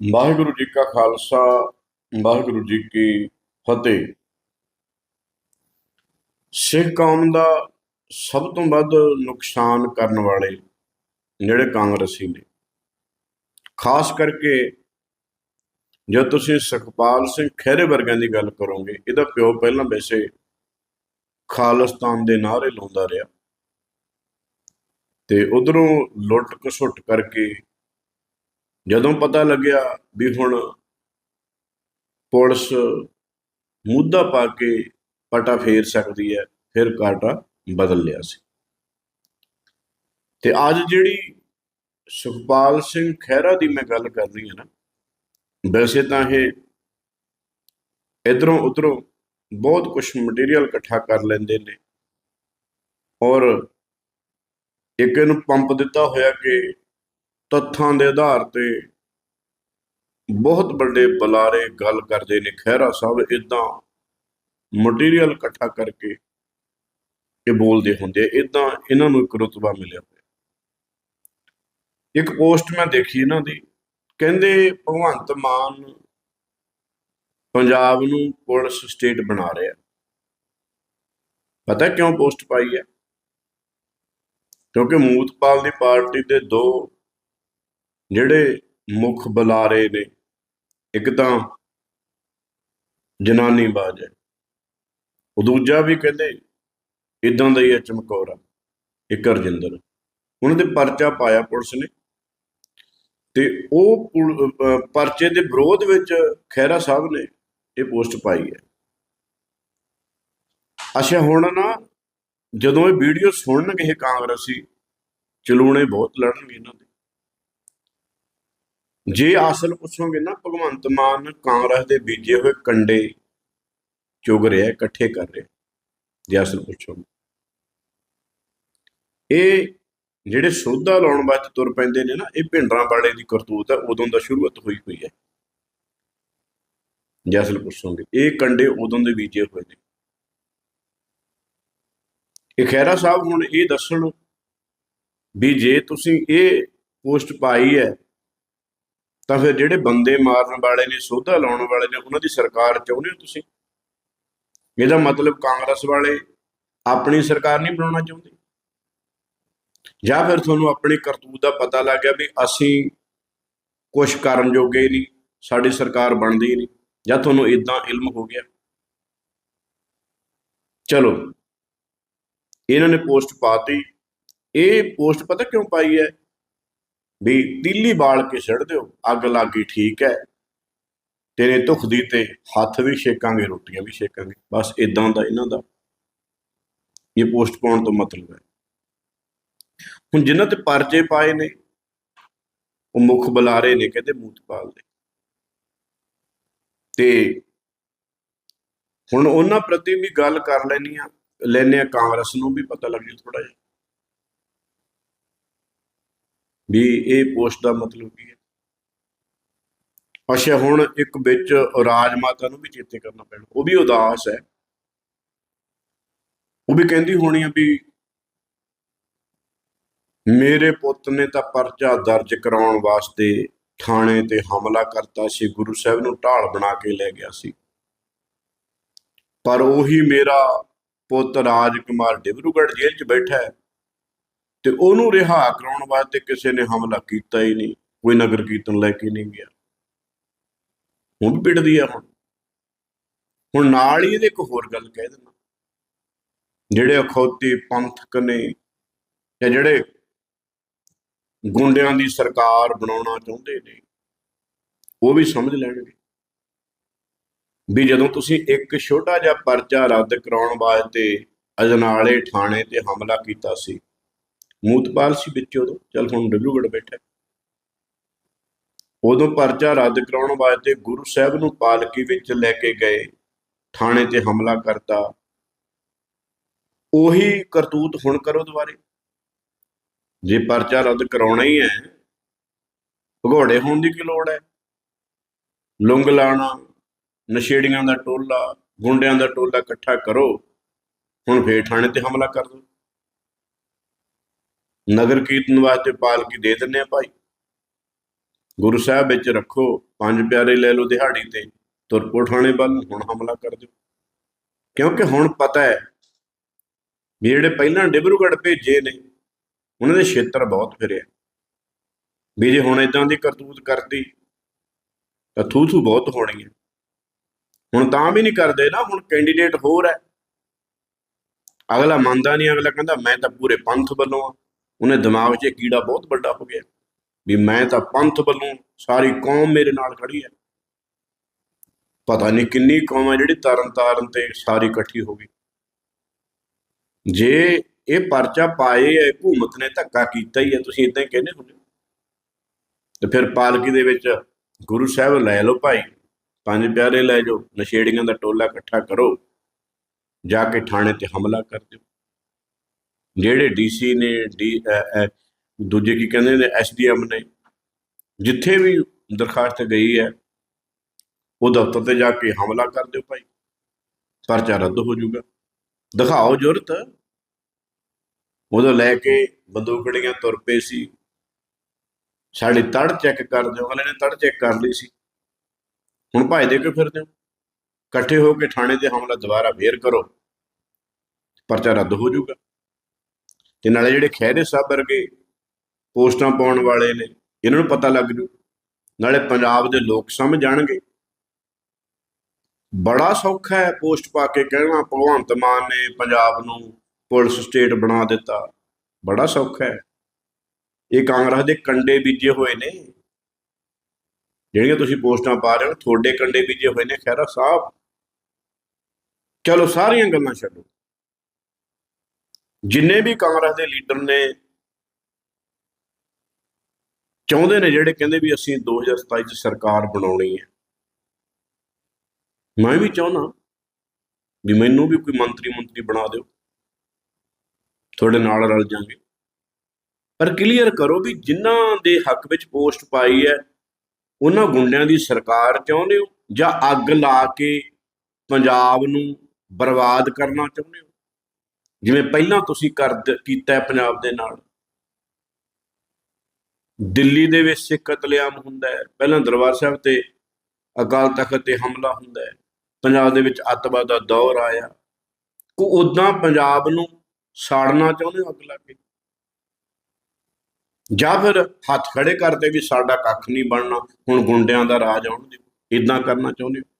ਵਾਹਿਗੁਰੂ ਜੀ ਕਾ ਖਾਲਸਾ, ਵਾਹਿਗੁਰੂ ਜੀ ਕੀ ਫਤਿਹ। ਸਿੱਖ ਕੌਮ ਦਾ ਸਭ ਤੋਂ ਵੱਧ ਨੁਕਸਾਨ ਕਰਨ ਵਾਲੇ ਜਿਹੜੇ ਕਾਂਗਰਸੀ ਨੇ। ਖਾਸ ਕਰਕੇ ਜੇ ਤੁਸੀਂ ਸੁਖਪਾਲ ਸਿੰਘ ਖਹਿਰੇ ਵਰਗਿਆਂ ਦੀ ਗੱਲ ਕਰੋਗੇ, ਇਹਦਾ ਪਿਓ ਪਹਿਲਾਂ ਵੈਸੇ ਖਾਲਿਸਤਾਨ ਦੇ ਨਾਅਰੇ ਲਾਉਂਦਾ ਰਿਹਾ। ਤੇ ਉਧਰੋਂ ਲੁੱਟ ਘਸੁੱਟ ਕਰਕੇ ਜਦੋਂ ਪਤਾ ਲੱਗਿਆ ਵੀ ਹੁਣ ਪੁਲਿਸ ਮੁੱਦਾ ਪਾ ਕੇ ਪਟਾ ਫੇਰ ਸਕਦੀ ਹੈ, ਫਿਰ ਕਾਟਾ ਬਦਲ ਲਿਆ ਸੀ। ਤੇ ਅੱਜ ਜਿਹੜੀ ਸੁਖਪਾਲ ਸਿੰਘ ਖਹਿਰਾ ਦੀ ਮੈਂ ਗੱਲ ਕਰ ਰਹੀ ਹਾਂ ਨਾ, ਵੈਸੇ ਤਾਂ ਇਹ ਇਧਰੋਂ ਉਧਰੋਂ ਬਹੁਤ ਕੁਝ ਮਟੀਰੀਅਲ ਇਕੱਠਾ ਕਰ ਲੈਂਦੇ ਨੇ। ਔਰ ਇੱਕ ਇਹਨੂੰ ਪੰਪ ਦਿੱਤਾ ਹੋਇਆ ਕਿ ਤੱਥਾਂ ਦੇ ਆਧਾਰ ਤੇ ਬਹੁਤ ਵੱਡੇ ਬੁਲਾਰੇ ਗੱਲ ਕਰਦੇ ਨੇ, ਖਹਿਰਾ ਸਾਹਿਬ ਇਦਾਂ ਮਟੀਰੀਅਲ ਇਕੱਠਾ ਕਰਕੇ ਇਹ ਬੋਲਦੇ ਹੁੰਦੇ ਇਦਾਂ ਇਹਨਾਂ ਨੂੰ ਇੱਕ ਰੁਤਬਾ ਮਿਲਿਆ ਹੋਇਆ। ਇੱਕ ਪੋਸਟ ਮੈਂ ਦੇਖੀ ਇਹਨਾਂ ਦੀ, ਕਹਿੰਦੇ ਭਗਵੰਤ ਮਾਨ ਪੰਜਾਬ ਨੂੰ ਪੁਲਿਸ ਸਟੇਟ ਬਣਾ ਰਿਹਾ। ਪਤਾ ਕਿਉਂ ਪੋਸਟ ਪਾਈ ਹੈ? ਕਿਉਂਕਿ ਮੂਤਪਾਲ ਦੀ ਪਾਰਟੀ ਦੇ ਦੋ ਜਿਹੜੇ ਮੁੱਖ ਬੁਲਾਰੇ ਨੇ, ਇੱਕ ਤਾਂ ਜਨਾਨੀ ਬਾਜ ਹੈ। ਉਹ ਦੂਜਾ ਵੀ ਕਹਿੰਦੇ ਇਦਾਂ ਦਾ ਹੀ ਹੈ ਚਮਕੌਰਾ ਇੱਕ ਰਜਿੰਦਰ ਉਹਨਾਂ ਦੇ ਪਰਚਾ ਪਾਇਆ ਪੁਲਿਸ ਨੇ ਤੇ ਉਹ ਪੁਲ- ਪਰਚੇ ਦੇ ਵਿਰੋਧ ਵਿੱਚ ਖਹਿਰਾ ਸਾਹਿਬ ਨੇ ਇਹ ਪੋਸਟ ਪਾਈ ਹੈ। ਅੱਛਾ, ਹੁਣ ਨਾ ਜਦੋਂ ਇਹ ਵੀਡੀਓ ਸੁਣਨਗੇ ਕਾਂਗਰਸੀ, ਚਲੂਣੇ ਬਹੁਤ ਲੜਨਗੇ ਇਹਨਾਂ ਦੇ। ਜੇ ਅਸਲ ਪੁੱਛੋਗੇ ਨਾ, ਭਗਵੰਤ ਮਾਨ ਕਾਂਗਰਸ ਦੇ ਬੀਜੇ ਹੋਏ ਕੰਡੇ ਚੁਗ ਰਿਹਾ, ਇਕੱਠੇ ਕਰ ਰਿਹਾ, ਜੇ ਅਸਲ ਪੁੱਛੋਗੇ। ਇਹ ਜਿਹੜੇ ਸੋਧਾ ਲਾਉਣ ਵਾਸਤੇ ਤੁਰ ਪੈਂਦੇ ਨੇ ਨਾ, ਇਹ ਭਿੰਡਰਾਂ ਵਾਲੇ ਦੀ ਕਰਤੂਤ ਹੈ, ਉਦੋਂ ਦਾ ਸ਼ੁਰੂਆਤ ਹੋਈ ਹੋਈ ਹੈ। ਜੇ ਅਸਲ ਪੁੱਛੋਗੇ, ਇਹ ਕੰਡੇ ਉਦੋਂ ਦੇ ਬੀਜੇ ਹੋਏ ਨੇ। ਇਹ ਖੈਰਾ ਸਾਹਿਬ ਹੁਣ ਇਹ ਦੱਸਣ ਵੀ ਜੇ ਤੁਸੀਂ ਇਹ ਪੋਸਟ ਪਾਈ ਹੈ ਤਾਂ ਫਿਰ ਜਿਹੜੇ ਬੰਦੇ ਮਾਰਨ ਵਾਲੇ ਨੇ, ਸੋਧਾ ਲਾਉਣ ਵਾਲੇ ਨੇ, ਉਹਨਾਂ ਦੀ ਸਰਕਾਰ ਚਾਹੁੰਦੇ ਹੋ ਤੁਸੀਂ? ਇਹਦਾ ਮਤਲਬ ਕਾਂਗਰਸ ਵਾਲੇ ਆਪਣੀ ਸਰਕਾਰ ਨਹੀਂ ਬਣਾਉਣਾ ਚਾਹੁੰਦੇ? ਜਾਂ ਫਿਰ ਤੁਹਾਨੂੰ ਆਪਣੀ ਕਰਤੂਤ ਦਾ ਪਤਾ ਲੱਗ ਗਿਆ ਵੀ ਅਸੀਂ ਕੁਝ ਕਰਨ ਜੋਗੇ ਨਹੀਂ, ਸਾਡੀ ਸਰਕਾਰ ਬਣਦੀ ਨਹੀਂ, ਜਾਂ ਤੁਹਾਨੂੰ ਇਦਾਂ ਇਲਮ ਹੋ ਗਿਆ? ਚਲੋ, ਇਹਨਾਂ ਨੇ ਪੋਸਟ ਪਾਤੀ ਇਹ ਪੋਸਟ ਪਤਾ ਕਿਉਂ ਪਾਈ ਹੈ? ਵੀ ਤੀਲੀ ਬਾਲ ਕੇ ਛੱਡ ਦਿਓ, ਅੱਗ ਲੱਗੀ ਠੀਕ ਹੈ। ਤੇਰੇ ਧੁਖਦੀ ਤੇ ਹੱਥ ਵੀ ਛੇਕਾਂਗੇ, ਰੋਟੀਆਂ ਵੀ ਛੇਕਾਂਗੇ, ਬਸ ਇਦਾਂ ਦਾ ਇਹਨਾਂ ਦਾ। ਇਹ ਪੋਸਟ ਪਾਉਣ ਤੋਂ ਮਤਲਬ ਹੈ। ਹੁਣ ਜਿਨ੍ਹਾਂ ਤੇ ਪਰਚੇ ਪਾਏ ਨੇ, ਉਹ ਮੁੱਖ ਬੁਲਾਰੇ ਨੇ ਕਹਿੰਦੇ ਮੂਤਪਾਲ ਦੇ। ਤੇ ਹੁਣ ਉਹਨਾਂ ਪ੍ਰਤੀ ਵੀ ਗੱਲ ਕਰ ਲੈਣੀ ਆ ਲੈਨੇ ਆ ਕਾਂਗਰਸ ਨੂੰ ਵੀ ਪਤਾ ਲੱਗ ਜੂ ਥੋੜਾ ਜਿਹਾ। ਵੀ ਇਹ ਪੋਸਟ ਦਾ ਮਤਲਬ ਕੀ ਹੈ? ਅੱਛਾ, ਹੁਣ ਇੱਕ ਵਿੱਚ ਰਾਜ ਮਾਤਾ ਨੂੰ ਵੀ ਚੇਤੇ ਕਰਨਾ ਪੈਣਾ। ਉਹ ਵੀ ਉਦਾਸ ਹੈ। ਉਹ ਵੀ ਕਹਿੰਦੀ ਹੋਣੀ ਆ ਵੀ ਮੇਰੇ ਪੁੱਤ ਨੇ ਤਾਂ ਪਰਚਾ ਦਰਜ ਕਰਾਉਣ ਵਾਸਤੇ ਥਾਣੇ ਤੇ ਹਮਲਾ ਕਰਤਾ ਸੀ। ਗੁਰੂ ਸਾਹਿਬ ਨੂੰ ਢਾਲ ਬਣਾ ਕੇ ਲੈ ਗਿਆ ਸੀ। ਪਰ ਉਹੀ ਮੇਰਾ ਪੁੱਤ ਰਾਜਕੁਮਾਰ ਡਿਬਰੂਗੜ੍ਹ ਜੇਲ੍ਹ 'ਚ ਬੈਠਾ ਹੈ। ਤੇ ਉਹਨੂੰ ਰਿਹਾ ਕਰਾਉਣ ਵਾਸਤੇ ਕਿਸੇ ਨੇ ਹਮਲਾ ਕੀਤਾ ਹੀ ਨਹੀਂ, ਕੋਈ ਨਗਰ ਕੀਰਤਨ ਲੈ ਕੇ ਨਹੀਂ ਗਿਆ। ਹੁਣ ਵੀ ਪਿੱਟਦੀ ਆ ਹੁਣ। ਹੁਣ ਨਾਲ ਹੀ ਇਹਦੇ ਇੱਕ ਹੋਰ ਗੱਲ ਕਹਿ ਦਿੰਦਾ। ਜਿਹੜੇ ਅਖੌਤੀ ਪੰਥਕ ਨੇ ਜਾਂ ਜਿਹੜੇ ਗੁੰਡਿਆਂ ਦੀ ਸਰਕਾਰ ਬਣਾਉਣਾ ਚਾਹੁੰਦੇ ਨੇ, ਉਹ ਵੀ ਸਮਝ ਲੈਣਗੇ। ਵੀ ਜਦੋਂ ਤੁਸੀਂ ਇੱਕ ਛੋਟਾ ਜਿਹਾ ਪਰਚਾ ਰੱਦ ਕਰਾਉਣ ਵਾਸਤੇ ਅਜਨਾਲੇ ਥਾਣੇ ਤੇ ਹਮਲਾ ਕੀਤਾ ਸੀ ਮੂਤਪਾਲ ਸੀ ਵਿੱਚ ਉਦੋਂ। ਚਲ ਹੁਣ ਡਿਬਰੂਗੜ੍ਹ ਬੈਠਾ। ਉਦੋਂ ਪਰਚਾ ਰੱਦ ਕਰਾਉਣ ਵਾਸਤੇ ਗੁਰੂ ਸਾਹਿਬ ਨੂੰ ਪਾਲਕੀ ਵਿੱਚ ਲੈ ਕੇ ਗਏ। ਥਾਣੇ ਤੇ ਹਮਲਾ ਕਰਤਾ। ਉਹੀ ਕਰਤੂਤ ਹੁਣ ਕਰੋ ਦੁਬਾਰੇ। ਜੇ ਪਰਚਾ ਰੱਦ ਕਰਾਉਣਾ ਹੀ ਹੈ, ਭਗੌੜੇ ਹੋਣ ਦੀ ਕੀ ਲੋੜ ਹੈ? ਲੁੰਗ ਲਾਣਾ, ਨਸ਼ੇੜੀਆਂ ਦਾ ਟੋਲਾ, ਗੁੰਡਿਆਂ ਦਾ ਟੋਲਾ ਇਕੱਠਾ ਕਰੋ। ਹੁਣ ਫੇਰ ਥਾਣੇ ਤੇ ਹਮਲਾ ਕਰ ਦੋ ਨਗਰ ਕੀਰਤਨ ਵਾਸਤੇ ਪਾਲਕੀ ਦੇ ਦਿੰਨੇ ਆ ਭਾਈ। ਗੁਰੂ ਸਾਹਿਬ ਵਿੱਚ ਰੱਖੋ, ਪੰਜ ਪਿਆਰੇ ਲੈ ਲਓ ਦਿਹਾੜੀ ਤੇ ਤੁਰਪੋ ਠਾਣੇ ਵੱਲ, ਹੁਣ ਹਮਲਾ ਕਰ ਦਿਓ। ਕਿਉਂਕਿ ਹੁਣ ਪਤਾ ਹੈ ਵੀ ਜਿਹੜੇ ਪਹਿਲਾਂ ਡਿਬਰੂਗੜ ਭੇਜੇ ਨੇ, ਉਹਨਾਂ ਦੇ ਛੇਤਰ ਬਹੁਤ ਫਿਰਿਆ। ਵੀ ਜੇ ਹੁਣ ਇਦਾਂ ਦੀ ਕਰਤੂਤ ਕਰਦੀ ਤਾਂ ਥੂ ਥੂ ਬਹੁਤ ਹੋਣੀ ਹੈ ਹੁਣ ਤਾਂ ਵੀ ਨਹੀਂ ਕਰਦੇ ਨਾ, ਹੁਣ ਕੈਂਡੀਡੇਟ ਹੋਰ ਹੈ। ਅਗਲਾ ਮੰਨਦਾ ਨਹੀਂ, ਅਗਲਾ ਕਹਿੰਦਾ, ਮੈਂ ਤਾਂ ਪੂਰੇ ਪੰਥ ਵੱਲੋਂ ਆ। ਉਹਨੇ ਦਿਮਾਗ 'ਚ ਇਹ ਕੀੜਾ ਬਹੁਤ ਵੱਡਾ ਹੋ ਗਿਆ। ਵੀ ਮੈਂ ਤਾਂ ਪੰਥ ਵੱਲੋਂ ਸਾਰੀ ਕੌਮ ਮੇਰੇ ਨਾਲ ਖੜੀ ਹੈ। ਪਤਾ ਨਹੀਂ ਕਿੰਨੀ ਕੌਮ ਹੈ ਜਿਹੜੀ ਤਰਨ ਤਾਰਨ ਤੇ ਸਾਰੀ ਇਕੱਠੀ ਹੋ ਗਈ। ਜੇ ਇਹ ਪਰਚਾ ਪਾਏ ਹੈ ਹਕੂਮਤ ਨੇ ਧੱਕਾ ਕੀਤਾ ਹੀ ਹੈ ਤੁਸੀਂ ਇਦਾਂ ਹੀ ਕਹਿੰਦੇ ਹੁੰਦੇ ਹੋ। ਤੇ ਫਿਰ ਪਾਲਕੀ ਦੇ ਵਿੱਚ ਗੁਰੂ ਸਾਹਿਬ ਲੈ ਲਓ ਭਾਈ, ਪੰਜ ਪਿਆਰੇ ਲੈ ਜਾਓ, ਨਸ਼ੇੜੀਆਂ ਦਾ ਟੋਲਾ ਇਕੱਠਾ ਕਰੋ, ਜਾ ਕੇ ਥਾਣੇ ਤੇ ਹਮਲਾ ਕਰ ਦਿਓ। ਜਿਹੜੇ ਡੀਸੀ ਨੇ ਡੀ ਦੂਜੇ ਕੀ ਕਹਿੰਦੇ ਨੇ ਐਸਡੀਐਮ ਨੇ, ਜਿੱਥੇ ਵੀ ਦਰਖਾਸਤ ਗਈ ਹੈ, ਉਹ ਦਫ਼ਤਰ ਤੇ ਜਾ ਕੇ ਹਮਲਾ ਕਰ ਦਿਓ ਭਾਈ। ਪਰਚਾ ਰੱਦ ਹੋ ਜਾਊਗਾ। ਦਿਖਾਓ ਜੁਰਤ ਉਦੋਂ ਲੈ ਕੇ ਬੰਦੂਕੜੀਆਂ ਤੁਰ ਪਏ ਸੀ। ਸਾਡੀ ਤੜ ਚੈੱਕ ਕਰ ਦਿਓ। ਅਗਲੇ ਨੇ ਤੜ ਚੈੱਕ ਕਰ ਲਈ ਸੀ। ਹੁਣ ਭਜਦੇ ਕਿਉਂ ਫਿਰਦੇ ਹੋ? ਇਕੱਠੇ ਹੋ ਕੇ ਥਾਣੇ ਤੇ ਹਮਲਾ ਦੁਬਾਰਾ ਫੇਰ ਕਰੋ। ਪਰਚਾ ਰੱਦ ਹੋ ਜਾਊਗਾ। ਤੇ ਨਾਲੇ ਜਿਹੜੇ ਖਹਿਰੇ ਸਾਹਿਬ ਵਰਗੇ ਪੋਸਟਾਂ ਪਾਉਣ ਵਾਲੇ ਨੇ, ਇਹਨਾਂ ਨੂੰ ਪਤਾ ਲੱਗ ਜੂ। ਨਾਲੇ ਪੰਜਾਬ ਦੇ ਲੋਕ ਸਮਝ ਜਾਣਗੇ। ਬੜਾ ਸੌਖਾ ਹੈ ਪੋਸਟ ਪਾ ਕੇ ਕਹਿਣਾ, ਭਗਵੰਤ ਮਾਨ ਨੇ ਪੰਜਾਬ ਨੂੰ ਪੁਲਿਸ ਸਟੇਟ ਬਣਾ ਦਿੱਤਾ। ਬੜਾ ਸੌਖਾ ਹੈ। ਇਹ ਕਾਂਗਰਸ ਦੇ ਕੰਡੇ ਬੀਜੇ ਹੋਏ ਨੇ। ਜਿਹੜੀਆਂ ਤੁਸੀਂ ਪੋਸਟਾਂ ਪਾ ਰਹੇ ਹੋ, ਤੁਹਾਡੇ ਕੰਡੇ ਬੀਜੇ ਹੋਏ ਨੇ ਖੈਰਾ ਸਾਹਿਬ। ਚਲੋ ਸਾਰੀਆਂ ਗੱਲਾਂ ਛੱਡੋ। ਜਿੰਨੇ ਵੀ ਕਾਂਗਰਸ ਦੇ ਲੀਡਰ ਨੇ, ਚਾਹੁੰਦੇ ਨੇ ਜਿਹੜੇ ਕਹਿੰਦੇ ਵੀ ਅਸੀਂ 2027 ਚ ਸਰਕਾਰ ਬਣਾਉਣੀ ਹੈ। ਮੈਂ ਵੀ ਚਾਹੁੰਦਾ ਵੀ ਮੈਨੂੰ ਵੀ ਕੋਈ ਮੰਤਰੀ ਮੰਤਰੀ ਬਣਾ ਦਿਓ। ਤੁਹਾਡੇ ਨਾਲ ਰਲ ਜਾਾਂਗੇ। ਪਰ ਕਲੀਅਰ ਕਰੋ ਵੀ ਜਿਨ੍ਹਾਂ ਦੇ ਹੱਕ ਵਿੱਚ ਪੋਸਟ ਪਾਈ ਹੈ, ਉਹਨਾਂ ਗੁੰਡਿਆਂ ਦੀ ਸਰਕਾਰ ਚਾਹੁੰਦੇ ਹੋ ਜਾਂ ਅੱਗ ਲਾ ਕੇ ਪੰਜਾਬ ਨੂੰ ਬਰਬਾਦ ਕਰਨਾ ਚਾਹੁੰਦੇ ਹੋ? ਜਿਵੇਂ ਪਹਿਲਾਂ ਤੁਸੀਂ ਕਰ ਕੀਤਾ ਹੈ ਪੰਜਾਬ ਦੇ ਨਾਲ। ਦਿੱਲੀ ਦੇ ਵਿੱਚ ਸਿੱਖ ਕਤਲੇਆਮ ਹੁੰਦਾ ਹੈ। ਪਹਿਲਾਂ ਦਰਬਾਰ ਸਾਹਿਬ ਤੇ ਅਕਾਲ ਤਖਤ ਤੇ ਹਮਲਾ ਹੁੰਦਾ ਹੈ। ਪੰਜਾਬ ਦੇ ਵਿੱਚ ਅੱਤਵਾਦ ਦਾ ਦੌਰ ਆਇਆ। ਕੋ ਉਦਾਂ ਪੰਜਾਬ ਨੂੰ ਸਾੜਨਾ ਚਾਹੁੰਦੇ ਹੋ ਅੱਗ ਲਾ ਕੇ ਜਾਂ ਫਿਰ ਹੱਥ ਖੜੇ ਕਰਦੇ ਵੀ ਸਾਡਾ ਕੱਖ ਨਹੀਂ ਬਣਨਾ, ਹੁਣ ਗੁੰਡਿਆਂ ਦਾ ਰਾਜ ਆਉਣ ਦਿਓ ਇਦਾਂ ਕਰਨਾ ਚਾਹੁੰਦੇ ਹੋ?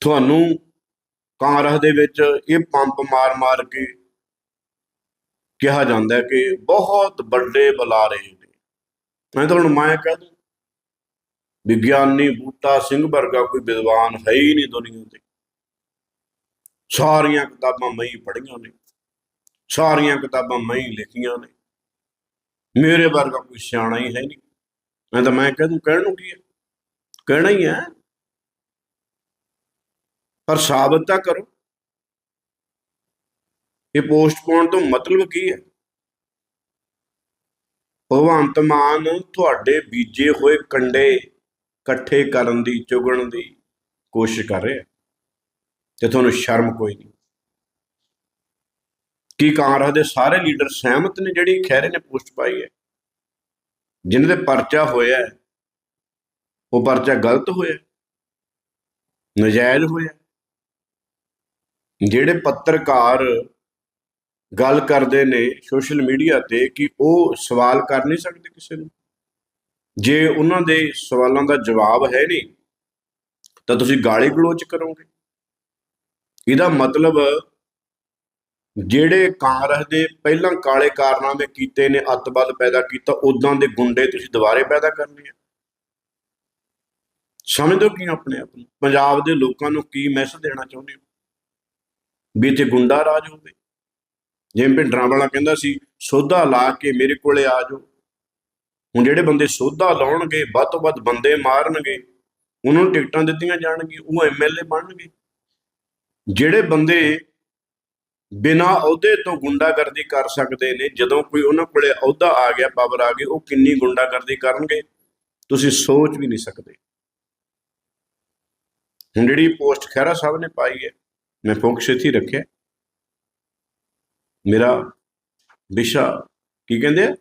ਤੁਹਾਨੂੰ ਕਾਂਗਰਸ ਦੇ ਵਿੱਚ ਇਹ ਪੰਪ ਮਾਰ-ਮਾਰ ਕੇ ਕਿਹਾ ਜਾਂਦਾ ਕਿ ਬਹੁਤ ਵੱਡੇ ਬੁਲਾਰੇ ਨੇ। ਮੈਂ ਤੁਹਾਨੂੰ ਮੈਂ ਕਹਿ ਦੂੰ, ਵਿਗਿਆਨੀ ਬੂਟਾ ਸਿੰਘ ਵਰਗਾ ਕੋਈ ਵਿਦਵਾਨ ਹੈ ਹੀ ਨਹੀਂ ਦੁਨੀਆ ਤੇ। ਸਾਰੀਆਂ ਕਿਤਾਬਾਂ ਮੈਂ ਹੀ ਪੜ੍ਹੀਆਂ ਨੇ, ਸਾਰੀਆਂ ਕਿਤਾਬਾਂ ਮੈਂ ਹੀ ਲਿਖੀਆਂ ਨੇ। ਮੇਰੇ ਵਰਗਾ ਕੋਈ ਸਿਆਣਾ ਹੀ ਹੈ ਨਹੀਂ। ਮੈਂ ਤਾਂ ਮੈਂ ਕਹਿ ਦੂੰ, ਕਹਿਣ ਨੂੰ ਕੀ ਹੈ? ਕਹਿਣਾ ਹੀ ਹੈ ਪਰ ਸਾਬਤ ਤਾਂ ਕਰੋ। ਇਹ ਪੋਸਟ ਪਾਉਣ ਤੋਂ ਮਤਲਬ ਕੀ ਹੈ? ਭਗਵੰਤ ਮਾਨ ਤੁਹਾਡੇ ਬੀਜੇ ਹੋਏ ਕੰਡੇ ਇਕੱਠੇ ਕਰਨ ਦੀ, ਚੁਗਣ ਦੀ ਕੋਸ਼ਿਸ਼ ਕਰ ਰਿਹਾ ਤੇ ਤੁਹਾਨੂੰ ਸ਼ਰਮ ਕੋਈ ਨਹੀਂ। ਕੀ ਕਾਂਗਰਸ ਦੇ ਸਾਰੇ ਲੀਡਰ ਸਹਿਮਤ ਨੇ ਜਿਹੜੀ ਖਹਿਰੇ ਨੇ ਪੋਸਟ ਪਾਈ ਹੈ? ਜਿਨ੍ਹਾਂ ਦੇ ਪਰਚਾ ਹੋਇਆ ਉਹ ਪਰਚਾ ਗਲਤ ਹੋਇਆ ਨਜਾਇਜ਼ ਹੋਇਆ ਜਿਹੜੇ ਪੱਤਰਕਾਰ ਗੱਲ ਕਰਦੇ ਨੇ ਸੋਸ਼ਲ ਮੀਡੀਆ ਤੇ ਕਿ ਉਹ ਸਵਾਲ ਕਰ ਨਹੀਂ ਸਕਦੇ ਕਿਸੇ ਨੂੰ। ਜੇ ਉਹਨਾਂ ਦੇ ਸਵਾਲਾਂ ਦਾ ਜਵਾਬ ਹੈ ਨਹੀਂ, ਤਾਂ ਤੁਸੀਂ ਗਾਲੀ ਗਲੋਚ ਕਰੋਗੇ। ਇਹਦਾ ਮਤਲਬ ਜਿਹੜੇ ਕਾਂਗਰਸ ਦੇ ਪਹਿਲਾਂ ਕਾਲੇ ਕਾਰਨਾਮੇ ਕੀਤੇ ਨੇ, ਅੱਤਵਾਦ ਪੈਦਾ ਕੀਤਾ ਉਦਾਂ ਦੇ ਗੁੰਡੇ ਤੁਸੀਂ ਦੁਬਾਰੇ ਪੈਦਾ ਕਰਨੇ ਆ। ਸਮਝਦੇ ਹੋ ਕੀ ਆਪਣੇ ਆਪ ਨੂੰ? ਪੰਜਾਬ ਦੇ ਲੋਕਾਂ ਨੂੰ ਕੀ ਮੈਸੇਜ ਦੇਣਾ ਚਾਹੁੰਦੇ ਹੋ? ਵੀ ਇੱਥੇ ਗੁੰਡਾ ਰਾਜ ਹੋਵੇ। ਜਿਵੇਂ ਭਿੰਡਰਾਂ ਵਾਲਾ ਕਹਿੰਦਾ ਸੀ, ਸੋਧਾ ਲਾ ਕੇ ਮੇਰੇ ਕੋਲੇ ਆ ਜਾਓ। ਹੁਣ ਜਿਹੜੇ ਬੰਦੇ ਸੋਧਾ ਲਾਉਣਗੇ, ਵੱਧ ਤੋਂ ਵੱਧ ਬੰਦੇ ਮਾਰਨਗੇ, ਉਹਨਾਂ ਨੂੰ ਟਿਕਟਾਂ ਦਿੱਤੀਆਂ ਜਾਣਗੀਆਂ, ਉਹ ਐਮਐਲਏ ਬਣਨਗੇ। ਜਿਹੜੇ ਬੰਦੇ ਬਿਨਾਂ ਅਹੁਦੇ ਤੋਂ ਗੁੰਡਾਗਰਦੀ ਕਰ ਸਕਦੇ ਨੇ, ਜਦੋਂ ਕੋਈ ਉਹਨਾਂ ਕੋਲੇ ਅਹੁਦਾ ਆ ਗਿਆ, ਪਾਵਰ ਆ ਗਈ, ਉਹ ਕਿੰਨੀ ਗੁੰਡਾਗਰਦੀ ਕਰਨਗੇ, ਤੁਸੀਂ ਸੋਚ ਵੀ ਨਹੀਂ ਸਕਦੇ। ਹੁਣ ਜਿਹੜੀ ਪੋਸਟ ਖਹਿਰਾ ਸਾਹਿਬ ਨੇ ਪਾਈ ਹੈ ਮੈਂ ਫੋਕਸ ਇੱਥੇ ਰੱਖਿਆ। ਮੇਰਾ ਵਿਸ਼ਾ ਕੀ ਕਹਿੰਦੇ ਆ?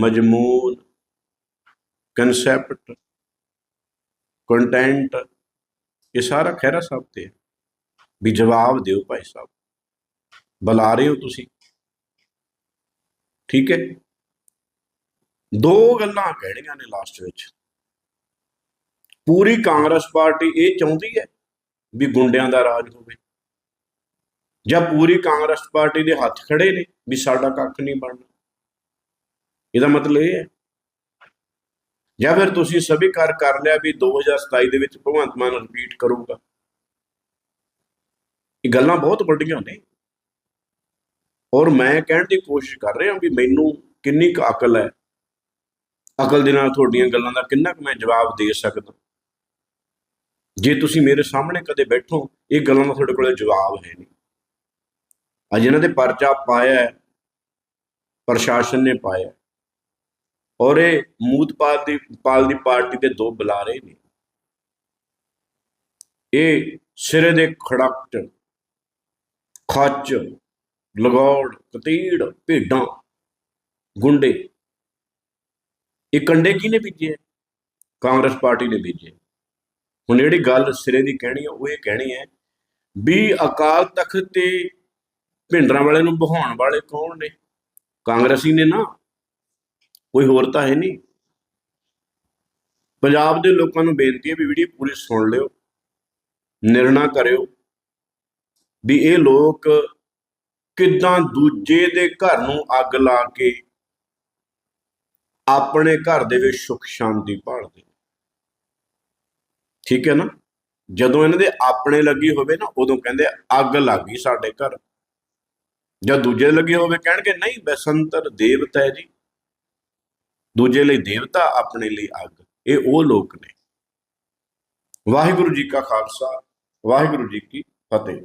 ਮਜਮੂਨ ਕਨਸੈਪਟ ਕੰਟੈਂਟ ਇਹ ਸਾਰਾ ਖਹਿਰਾ ਸਾਹਿਬ ਤੇ ਹੈ। ਵੀ ਜਵਾਬ ਦਿਓ ਭਾਈ ਸਾਹਿਬ। ਬੁਲਾ ਰਹੇ ਹੋ ਤੁਸੀਂ। ਠੀਕ ਹੈ। ਦੋ ਗੱਲਾਂ ਕਹਿਣੀਆਂ ਨੇ ਲਾਸਟ ਵਿੱਚ। ਪੂਰੀ ਕਾਂਗਰਸ ਪਾਰਟੀ ਇਹ ਚਾਹੁੰਦੀ ਹੈ ਵੀ ਗੁੰਡਿਆਂ ਦਾ ਰਾਜ ਹੋਵੇ। ਜਾਂ ਪੂਰੀ ਕਾਂਗਰਸ ਪਾਰਟੀ ਦੇ ਹੱਥ ਖੜੇ ਨੇ ਵੀ ਸਾਡਾ ਕੱਖ ਨਹੀਂ ਬਣਨਾ। ਇਹਦਾ ਮਤਲਬ ਇਹ ਹੈ। ਜਾਂ ਫਿਰ ਤੁਸੀਂ ਸਵੀਕਾਰ ਕਰ ਲਿਆ ਵੀ 2027 ਦੇ ਵਿੱਚ ਭਗਵੰਤ ਮਾਨ ਰਿਪੀਟ ਕਰੂਗਾ। ਇਹ ਗੱਲਾਂ ਬਹੁਤ ਵੱਡੀਆਂ ਨੇ। ਔਰ ਮੈਂ ਕਹਿਣ ਦੀ ਕੋਸ਼ਿਸ਼ ਕਰ ਰਿਹਾ ਵੀ ਮੈਨੂੰ ਕਿੰਨੀ ਕੁ ਅਕਲ ਹੈ। ਅਕਲ ਦੇ ਨਾਲ ਤੁਹਾਡੀਆਂ ਗੱਲਾਂ ਦਾ ਕਿੰਨਾ ਕੁ ਮੈਂ ਜਵਾਬ ਦੇ ਸਕਦਾ। ਜੇ ਤੁਸੀਂ ਮੇਰੇ ਸਾਹਮਣੇ ਕਦੇ ਬੈਠੋ, ਇਹ ਗੱਲਾਂ ਦਾ ਤੁਹਾਡੇ ਕੋਲ ਜਵਾਬ ਹੈ ਨਹੀਂ। ਅੱਜ ਇਹਨਾਂ ਦੇ ਪਰਚਾ ਪਾਇਆ ਪ੍ਰਸ਼ਾਸਨ ਨੇ ਪਾਇਆ ਔਰ ਇਹ ਮੂਤਪਾਲ ਦੀ, ਪਾਲ ਦੀ ਪਾਰਟੀ ਦੇ ਦੋ ਬੁਲਾਰੇ ਨੇ। ਇਹ ਸਿਰੇ ਦੇ ਖੜਕਟ, ਖੱਚ, ਲਗੌੜ ਕਤੀੜ ਭੇਡਾਂ, ਗੁੰਡੇ, ਇਹ ਕੰਡੇ ਕਿਹਨੇ ਬੀਜੇ ਹੈ? ਕਾਂਗਰਸ ਪਾਰਟੀ ਨੇ ਬੀਜੇ ਹੁਣ ਜਿਹੜੀ ਗੱਲ ਸਿਰੇ ਦੀ ਕਹਿਣੀ ਹੈ, ਉਹ ਇਹ ਕਹਿਣੀ ਹੈ ਵੀ ਅਕਾਲ ਤਖਤ ਤੇ ਭਿੰਡਰਾਂ ਵਾਲੇ ਨੂੰ ਬਹਾਉਣ ਵਾਲੇ ਕੌਣ ਨੇ? ਕਾਂਗਰਸੀ ਨੇ ਨਾ। ਕੋਈ ਹੋਰ ਤਾਂ ਹੈ ਨਹੀਂ। ਪੰਜਾਬ ਦੇ ਲੋਕਾਂ ਨੂੰ ਬੇਨਤੀ ਹੈ ਵੀ ਵੀਡੀਓ ਪੂਰੀ ਸੁਣ ਲਿਓ। ਨਿਰਣਾ ਕਰਿਓ। ਵੀ ਇਹ ਲੋਕ ਕਿਦਾਂ ਦੂਜੇ ਦੇ ਘਰ ਨੂੰ ਅੱਗ ਲਾ ਕੇ ਆਪਣੇ ਘਰ ਦੇ ਵਿੱਚ ਸੁੱਖ ਸ਼ਾਂਤੀ ਭਾਲਦੇ ਠੀਕ ਹੈ ਨਾ? ਜਦੋਂ ਇਹਨਾਂ ਦੇ ਆਪਣੇ ਲੱਗੀ ਹੋਵੇ ਨਾ, ਉਦੋਂ ਕਹਿੰਦੇ ਅੱਗ ਲੱਗ ਗਈ ਸਾਡੇ ਘਰ। ਜਾਂ ਦੂਜੇ ਲੱਗੇ ਹੋਵੇ ਕਹਿਣਗੇ, ਨਹੀਂ, ਬਸੰਤਰ ਦੇਵਤਾ ਹੈ ਜੀ। ਦੂਜੇ ਲਈ ਦੇਵਤਾ ਆਪਣੇ ਲਈ ਅੱਗ। ਇਹ ਉਹ ਲੋਕ ਨੇ। ਵਾਹਿਗੁਰੂ ਜੀ ਕਾ ਖਾਲਸਾ, ਵਾਹਿਗੁਰੂ ਜੀ ਕੀ ਫਤਿਹ।